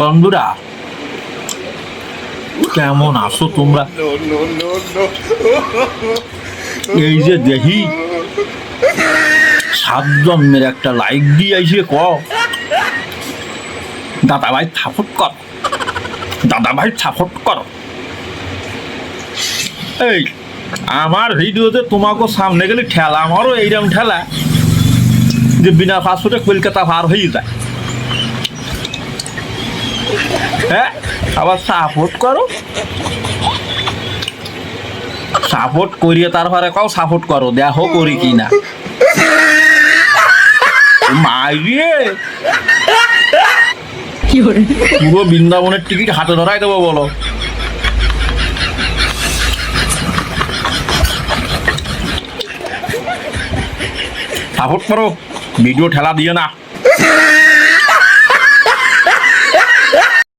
বন্ধুরা কেমন আছো তোমরা. এই যে দেখি সাত জন্মের একটা লাইক দিয়ে আইসে ক? দাদা ভাই সাপোর্ট কর। দাদা ভাই সাপোর্ট কর। এই আমার ভিডিওতে তোমাকে সামনে গেলে ঠেলা আমারও এইরকম ঠেলা যে বিনা পাসপোর্টে কলকাতা পার হয়ে যায়। হ্যাঁ আবার সাপোর্ট করো। সাপোর্ট করিয়ে তারপরে কাও সাপোর্ট করো দেখো করি কি না মাইরে পুরো বৃন্দাবনের টিকিট হাতে ধরাই দেবো বলো। সাপোর্ট করো ভিডিও ঠেলা দিয়ে না।